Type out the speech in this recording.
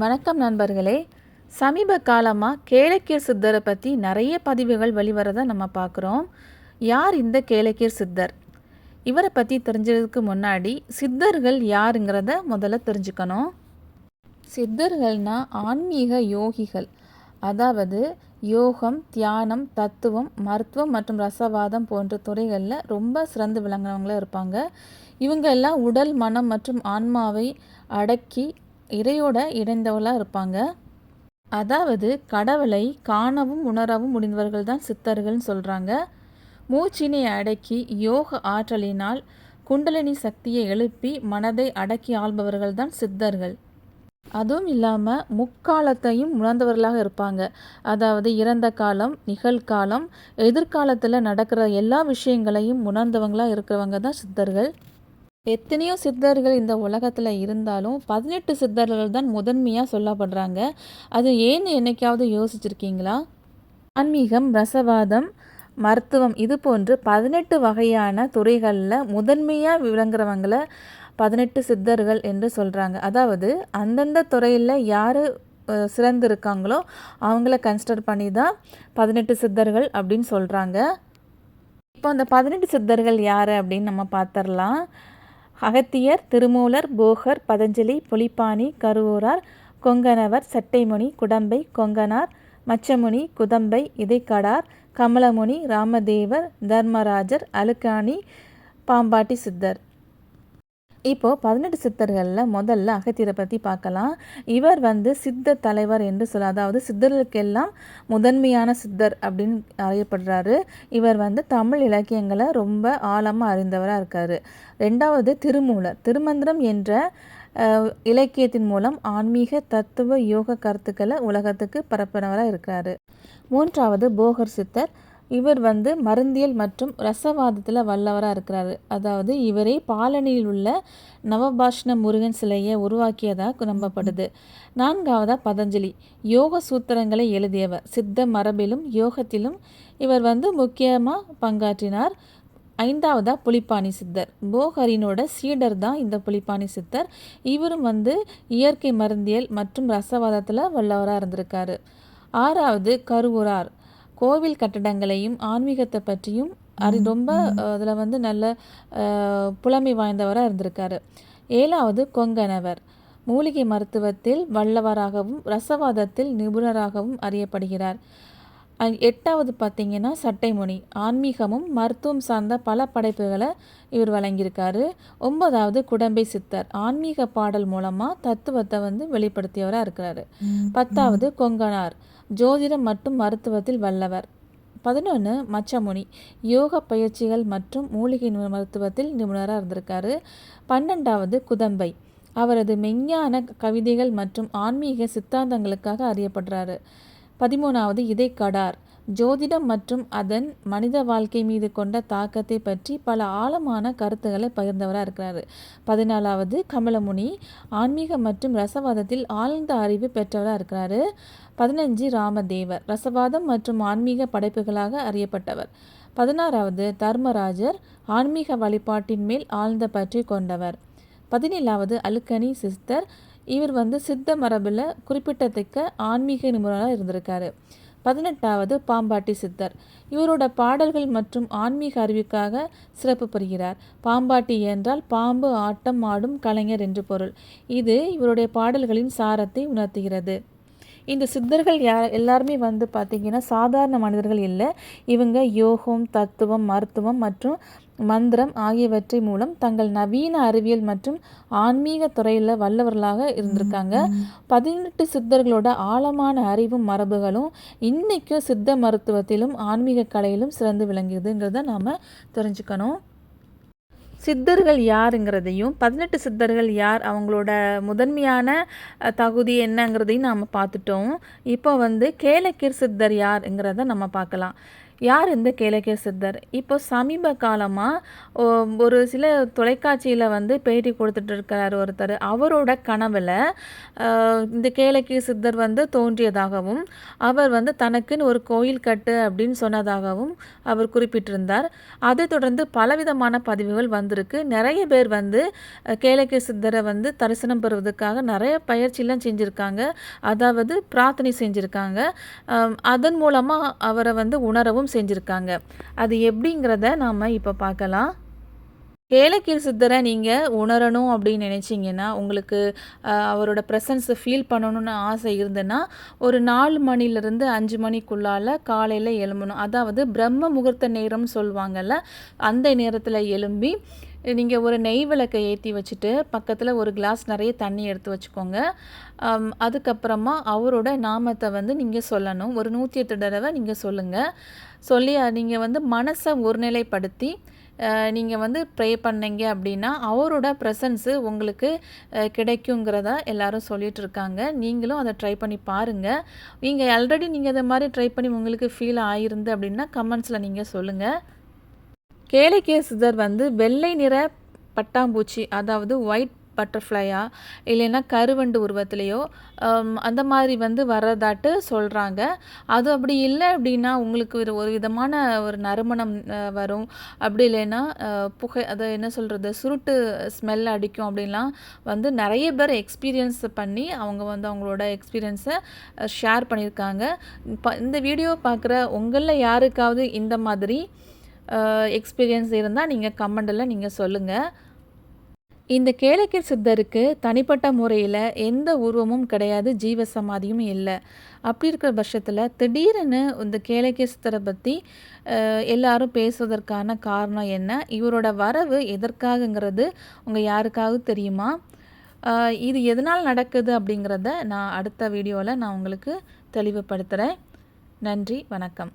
வணக்கம் நண்பர்களே. சமீப காலமாக கேளக்கீர் சித்தரை பற்றி நிறைய பதிவுகள் வெளிவரதை நம்ம பார்க்குறோம் யார் இந்த கேளக்கீர் சித்தர்? இவரை பற்றி தெரிஞ்சதுக்கு முன்னாடி சித்தர்கள் யாருங்கிறத முதல்ல தெரிஞ்சுக்கணும். சித்தர்கள்னா ஆன்மீக யோகிகள். அதாவது யோகம் தியானம் தத்துவம் மருத்துவம் மற்றும் ரசவாதம் போன்ற துறைகளில் ரொம்ப சிறந்து விளங்குறவங்களா இருப்பாங்க. இவங்க எல்லாம் உடல் மனம் மற்றும் ஆன்மாவை அடக்கி இறையோட இணைந்தவளாக இருப்பாங்க. அதாவது கடவுளை காணவும் உணரவும் முடிந்தவர்கள் தான் சித்தர்கள்னு சொல்கிறாங்க மூச்சினை அடக்கி யோக ஆற்றலினால் குண்டலினி சக்தியை எழுப்பி மனதை அடக்கி ஆள்பவர்கள் தான் சித்தர்கள். அதுவும் இல்லாமல் முக்காலத்தையும் உணர்ந்தவர்களாக இருப்பாங்க. அதாவது இறந்த காலம் நிகழ்காலம் எதிர்காலத்தில் நடக்கிற எல்லா விஷயங்களையும் உணர்ந்தவங்களாக இருக்கிறவங்க தான் சித்தர்கள். எத்தனையோ சித்தர்கள் இந்த உலகத்தில் இருந்தாலும் பதினெட்டு சித்தர்கள் தான் முதன்மையாக சொல்லப்படுறாங்க. அது ஏன்னு என்னைக்காவது யோசிச்சிருக்கீங்களா? ஆன்மீகம் ரசவாதம் மருத்துவம் இது போன்று பதினெட்டு வகையான துறைகளில் முதன்மையாக விளங்குறவங்களை பதினெட்டு சித்தர்கள் என்று சொல்கிறாங்க அதாவது அந்தந்த துறையில் யார் சிறந்து இருக்காங்களோ அவங்கள கன்சிடர் பண்ணி தான் பதினெட்டு சித்தர்கள் அப்படின்னு சொல்கிறாங்க இப்போ அந்த பதினெட்டு சித்தர்கள் யார் அப்படின்னு நம்ம பார்த்துடலாம் அகத்தியர் திருமூலர் போகர் பதஞ்சலி புலிப்பாணி கருவூரார் கொங்கணவர் சட்டைமுனி குடம்பை கொங்கனார் மச்சமுனி குதம்பை இதைக்கடார் கமலமுனி ராமதேவர் தர்மராஜர் அலுக்காணி பாம்பாட்டி சித்தர். இப்போது பதினெட்டு சித்தர்களில் முதல்ல அகத்தியரை பற்றி பார்க்கலாம். இவர் வந்து சித்த தலைவர் என்று சொல்ல அதாவது சித்தர்களுக்கெல்லாம் முதன்மையான சித்தர் அப்படின்னு அறியப்படுறாரு. இவர் வந்து தமிழ் இலக்கியங்களை ரொம்ப ஆழமாக அறிந்தவராக இருக்கார். ரெண்டாவது திருமூலர். திருமந்திரம் என்ற இலக்கியத்தின் மூலம் ஆன்மீக தத்துவ யோக கருத்துக்களை உலகத்துக்கு பரப்பினவராக இருக்கிறாரு மூன்றாவது போகர் சித்தர். இவர் வந்து மருந்தியல் மற்றும் ரசவாதத்தில் வல்லவராக இருக்கிறாரு. அதாவது இவரே பாலனியில் உள்ள நவபாஷ்ண முருகன் சிலையை உருவாக்கியதாக நம்பப்படுது. நான்காவதாக பதஞ்சலி. யோக சூத்திரங்களை எழுதியவர். சித்த மரபிலும் யோகத்திலும் இவர் வந்து முக்கியமாக பங்காற்றினார். ஐந்தாவதாக புலிப்பாணி சித்தர். போஹரினோட சீடர் தான் இந்த புலிப்பாணி சித்தர். இவரும் வந்து இயற்கை மருந்தியல் மற்றும் ரசவாதத்தில் வல்லவராக இருந்திருக்காரு. ஆறாவது கருவூரார் கோவில் கட்டடங்களையும் ஆன்மீகத்தை பற்றியும் அது ரொம்ப அதில் வந்து நல்ல புலமை வாய்ந்தவராக இருந்திருக்காரு. ஏழாவது கொங்கணவர். மூலிகை மருத்துவத்தில் வல்லவராகவும் ரசவாதத்தில் நிபுணராகவும் அறியப்படுகிறார். எட்டாவது பார்த்திங்கன்னா சட்டைமுனி ஆன்மீகமும் மருத்துவம் சார்ந்த பல படைப்புகளை இவர் வழங்கியிருக்காரு. ஒன்பதாவது குடம்பை சித்தர். ஆன்மீக பாடல் மூலமாக தத்துவத்தை வந்து வெளிப்படுத்தியவராக இருக்கிறாரு. பத்தாவது கொங்கனார். ஜோதிடம் மற்றும் மருத்துவத்தில் வல்லவர். பதினொன்று மச்சமுனி. யோக பயிற்சிகள் மற்றும் மூலிகை மருத்துவத்தில் நிபுணராக இருந்திருக்காரு. பன்னெண்டாவது குதம்பை. அவரது மெஞ்ஞான கவிதைகள் மற்றும் ஆன்மீக சித்தாந்தங்களுக்காக அறியப்படுறாரு. பதிமூணாவது இதை கடார் ஜோதிடம் மற்றும் அதன் மனித வாழ்க்கை மீது கொண்ட தாக்கத்தை பற்றி பல ஆழமான கருத்துக்களை பகிர்ந்தவராக இருக்கிறார். பதினாலாவது கமலமுனி ஆன்மீக மற்றும் ரசவாதத்தில் ஆழ்ந்த அறிவு பெற்றவராக இருக்கிறாரு. பதினஞ்சு ராமதேவர் ரசவாதம் மற்றும் ஆன்மீக படைப்புகளாக அறியப்பட்டவர். பதினாறாவது தர்மராஜர் ஆன்மீக வழிபாட்டின் மேல் ஆழ்ந்த பற்றி கொண்டவர். பதினேழாவது அலுக்கனி சிஸ்தர் இவர் வந்து சித்த மரபில் குறிப்பிட்டத்தக்க ஆன்மீக நிபுணராக இருந்திருக்காரு. பதினெட்டாவது பாம்பாட்டி சித்தர். இவரோட பாடல்கள் மற்றும் ஆன்மீக அறிவுக்காக சிறப்பு பெறுகிறார் பாம்பாட்டி என்றால் பாம்பு ஆட்டம் ஆடும் கலைஞர் என்று பொருள். இது இவருடைய பாடல்களின் சாரத்தை உணர்த்துகிறது. இந்த சித்தர்கள் யா எல்லாருமே வந்து பார்த்திங்கன்னா சாதாரண மனிதர்கள் இல்லை. இவங்க யோகம் தத்துவம் மருத்துவம் மற்றும் மந்திரம் ஆகியவற்றை மூலம் தங்கள் நவீன அறிவியல் மற்றும் ஆன்மீக துறையில் வல்லவர்களாக இருந்திருக்காங்க. பதினெட்டு சித்தர்களோட ஆழமான அறிவும் மரபுகளும் இன்றைக்கும் சித்த மருத்துவத்திலும் ஆன்மீக கலையிலும் சிறந்து விளங்குதுங்கிறத நாம் தெரிஞ்சுக்கணும். சித்தர்கள் யாருங்கிறதையும் பதினெட்டு சித்தர்கள் யார் அவங்களோட முதன்மையான தகுதி என்னங்கிறதையும் நாம் பார்த்துட்டோம். இப்போ வந்து கேலக்கீர் சித்தர் யாருங்கிறத நம்ம பார்க்கலாம். யார் இந்த கேளக்கிய சித்தர்? இப்போ சமீப காலமாக ஒரு சில தொலைக்காட்சியில் வந்து பேட்டி கொடுத்துட்டு இருக்கிறார் ஒருத்தர். அவரோட கனவில் இந்த கேளக்கிய சித்தர் வந்து தோன்றியதாகவும் அவர் வந்து தனக்குன்னு ஒரு கோயில் கட்டு அப்படின்னு சொன்னதாகவும் அவர் குறிப்பிட்டிருந்தார். அதை தொடர்ந்து பலவிதமான பதிவுகள் வந்திருக்கு. நிறைய பேர் வந்து கேளக்கிய சித்தரை வந்து தரிசனம் பெறுவதற்காக நிறைய பயிற்சியெல்லாம் செஞ்சுருக்காங்க. அதாவது பிரார்த்தனை செஞ்சுருக்காங்க. அதன் மூலமாக அவரை வந்து உணரவும் செஞ்சுருக்காங்க. அது எப்படிங்கிறத நாம் இப்போ பார்க்கலாம். ஏலக்கீர் சித்தரை நீங்கள் உணரணும் அப்படின்னு நினச்சிங்கன்னா உங்களுக்கு அவரோட ப்ரெசன்ஸை ஃபீல் பண்ணணும்னு ஆசை இருந்ததுன்னா ஒரு நாலு மணிலேருந்து அஞ்சு மணிக்குள்ளால் காலையில் எழும்பணும். அதாவது பிரம்ம முகூர்த்த நேரம் சொல்லுவாங்கள்ல அந்த நேரத்தில் எழும்பி நீங்கள் ஒரு நெய் விளக்கை ஏற்றி வச்சுட்டு பக்கத்தில் ஒரு கிளாஸ் நிறைய தண்ணி எடுத்து வச்சுக்கோங்க. அதுக்கப்புறமா அவரோட நாமத்தை வந்து நீங்கள் சொல்லணும். ஒரு நூற்றி எட்டு தடவை நீங்கள் சொல்லுங்கள் சொல்லி நீங்கள் வந்து மனசை ஒருநிலைப்படுத்தி நீங்கள் வந்து ப்ரே பண்ணீங்க அப்படின்னா அவரோட ப்ரெசன்ஸு உங்களுக்கு கிடைக்குங்கிறத எல்லோரும் சொல்லிகிட்டு இருக்காங்க. நீங்களும் அதை ட்ரை பண்ணி பாருங்கள் நீங்கள் ஆல்ரெடி நீங்கள் இதை மாதிரி ட்ரை பண்ணி உங்களுக்கு ஃபீல் ஆகிருந்து அப்படின்னா கமெண்ட்ஸில் நீங்கள் சொல்லுங்கள் கேளிக்கே சிதர் வந்து வெள்ளை நிற பட்டாம்பூச்சி அதாவது ஒயிட் பட்டர்ஃப்ளையா இல்லைன்னா கருவண்டு உருவத்துலேயோ அந்த மாதிரி வந்து வர்றதாட்டு சொல்கிறாங்க அது அப்படி இல்லை அப்படின்னா உங்களுக்கு ஒரு ஒரு விதமான ஒரு நறுமணம் வரும். அப்படி இல்லைன்னா புகை அதை என்ன சொல்கிறது சுருட்டு ஸ்மெல் அடிக்கும் அப்படின்லாம் வந்து நிறைய பேர் எக்ஸ்பீரியன்ஸ் பண்ணி அவங்க வந்து அவங்களோட எக்ஸ்பீரியன்ஸை ஷேர் பண்ணியிருக்காங்க. இந்த வீடியோ பார்க்குற உங்களில் யாருக்காவது இந்த மாதிரி எக்ஸ்பீரியன்ஸ் இருந்தால் நீங்கள் கமெண்டில் நீங்கள் சொல்லுங்கள் இந்த கேளக்கீர் சித்தருக்கு தனிப்பட்ட முறையில் எந்த உருவமும் கிடையாது ஜீவ சமாதியும் இல்லை. அப்படி இருக்கிற பட்சத்தில் திடீர்னு இந்த கேளக்கீர் சித்தரை பற்றி எல்லாரும் பேசுவதற்கான காரணம் என்ன? இவரோட வரவு எதற்காகங்கிறது உங்கள் யாருக்காவது தெரியுமா? இது எதனால் நடக்குது அப்படிங்கிறத நான் அடுத்த வீடியோவில் நான் உங்களுக்கு தெளிவுபடுத்துகிறேன் நன்றி வணக்கம்.